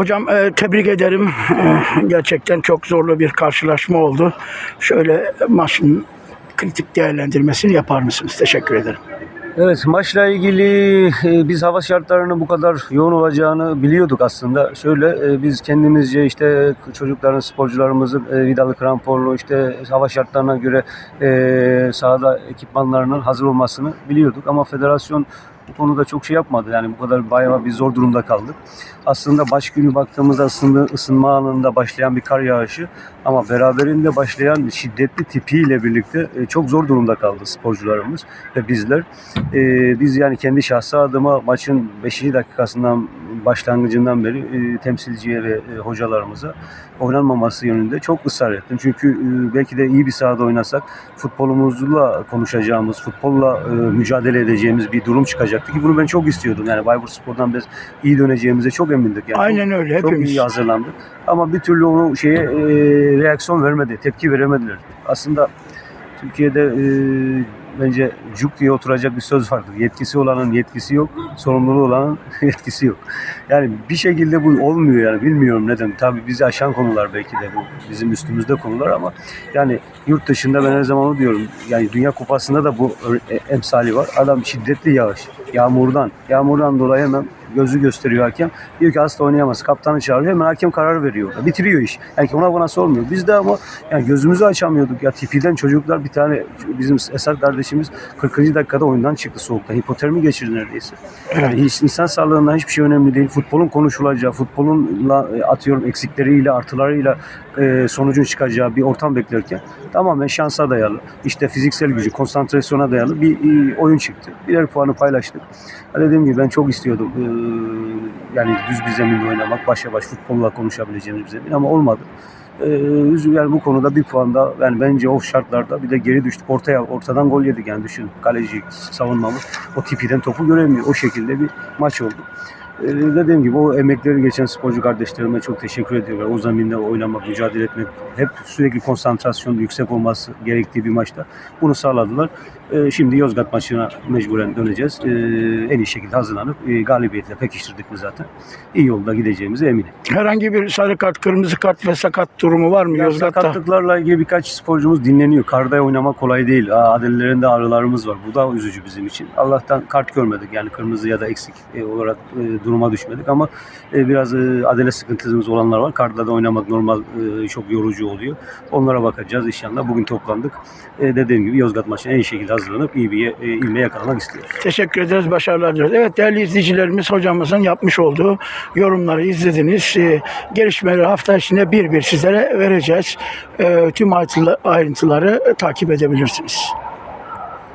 Hocam e, tebrik ederim. E, gerçekten çok zorlu bir karşılaşma oldu. Şöyle maçın kritik değerlendirmesini yapar mısınız? Teşekkür ederim. Evet maçla ilgili e, biz hava şartlarının bu kadar yoğun olacağını biliyorduk aslında. Şöyle e, biz kendimizce işte çocukların sporcularımızın e, vidalı kramponlu işte hava şartlarına göre e, sahada ekipmanlarının hazır olmasını biliyorduk ama federasyon bu konuda çok şey yapmadı. Yani bu kadar bayağı bir zor durumda kaldık. Aslında baş günü baktığımızda aslında ısınma anında başlayan bir kar yağışı ama beraberinde başlayan şiddetli tipiyle birlikte e, çok zor durumda kaldı sporcularımız ve bizler. E, biz yani kendi şahsı adıma maçın 5. dakikasından başlangıcından beri e, temsilciye ve e, hocalarımıza oynanmaması yönünde çok ısrar ettim. Çünkü e, belki de iyi bir sahada oynasak futbolumuzla konuşacağımız, futbolla e, mücadele edeceğimiz bir durum çıkacaktı ki bunu ben çok istiyordum. Yani Bayburt Spor'dan biz iyi döneceğimize çok emindik. Yani Aynen öyle çok hepimiz. iyi hazırlandık. Ama bir türlü onu şeye e, reaksiyon vermedi, tepki veremediler. Aslında Türkiye'de e, bence cuk diye oturacak bir söz vardır. Yetkisi olanın yetkisi yok, sorumluluğu olanın yetkisi yok. Yani bir şekilde bu olmuyor yani bilmiyorum neden. Tabii bizi aşan konular belki de bu bizim üstümüzde konular ama yani yurt dışında ben her zaman onu diyorum. Yani Dünya Kupası'nda da bu e- emsali var. Adam şiddetli yağış, yağmurdan, yağmurdan dolayı hemen gözü gösteriyor hakem. Diyor ki asla oynayamaz. Kaptanı çağırıyor. Hemen hakem karar veriyor. Bitiriyor iş. Yani ona bana sormuyor. Biz de ama yani gözümüzü açamıyorduk. Ya tipiden çocuklar bir tane bizim Esat kardeşimiz 40. dakikada oyundan çıktı soğukta. Hipotermi geçirdi neredeyse. Yani insan sağlığından hiçbir şey önemli değil. Futbolun konuşulacağı, futbolunla e, atıyorum eksikleriyle, artılarıyla e, sonucun çıkacağı bir ortam beklerken tamamen şansa dayalı, işte fiziksel gücü, konsantrasyona dayalı bir e, oyun çıktı. Birer puanı paylaştık. Ha, Dediğim gibi ben çok istiyordum. e, yani düz bir zeminde oynamak, başa baş futbolla konuşabileceğimiz bir zemin ama olmadı. Ee, yani bu konuda bir puan da yani bence o şartlarda bir de geri düştük. Ortaya ortadan gol yedik yani düşün. Kaleci savunmamız o tipiden topu göremiyor. O şekilde bir maç oldu. Ee, dediğim gibi o emekleri geçen sporcu kardeşlerime çok teşekkür ediyorum. O zeminde oynamak, mücadele etmek, hep sürekli konsantrasyon yüksek olması gerektiği bir maçta bunu sağladılar. Ee, şimdi Yozgat maçına mecburen döneceğiz. Ee, en iyi şekilde hazırlanıp e, galibiyetle pekiştirdik mi zaten. İyi yolda gideceğimize eminim. Herhangi bir sarı kart, kırmızı kart ve sakat durumu var mı Ya Yozgat'ta? sakatlıklarla ilgili birkaç sporcumuz dinleniyor. Karda oynamak kolay değil. Aa, Adelelerinde ağrılarımız var. Bu da üzücü bizim için. Allah'tan kart görmedik. Yani kırmızı ya da eksik e, olarak e, duruma düşmedik ama e, biraz e, adele sıkıntımız olanlar var. Karda da oynamak normal e, çok yorucu oluyor. Onlara bakacağız inşallah. Bugün toplandık. E, dediğim gibi Yozgat maçına en iyi şekilde hazırlanıp iyi bir e, ilmeğe yakalamak istiyoruz. Teşekkür ederiz, başarılar diliyoruz. Evet değerli izleyicilerimiz hocamızın yapmış olduğu yorumları izlediniz. Ee, gelişmeleri hafta içinde bir bir sizlere vereceğiz. Ee, tüm ayrıntıları takip edebilirsiniz.